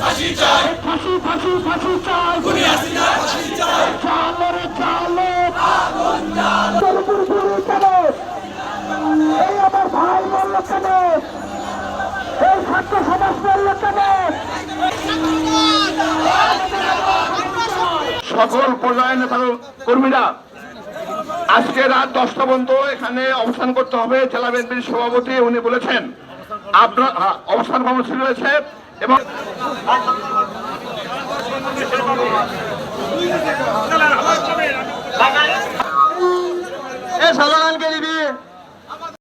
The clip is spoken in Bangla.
ফাঁসি চাই ফাঁসি ফাঁসি ফাঁসি চাই গুনি হাসিনা এই আমার ভাই বলল কেন? এই ছাত্র সমাজ বলল কেন? সকল পর্যায়ের নেতা কর্মীরা, আজকে রাত দশটা পর্যন্ত এখানে অবস্থান করতে হবে। জেলা বিএনপির সভাপতি উনি বলেছেন, আপনার অবস্থান কর্মসূচি রয়েছে এবং স্লোগানকে দিবি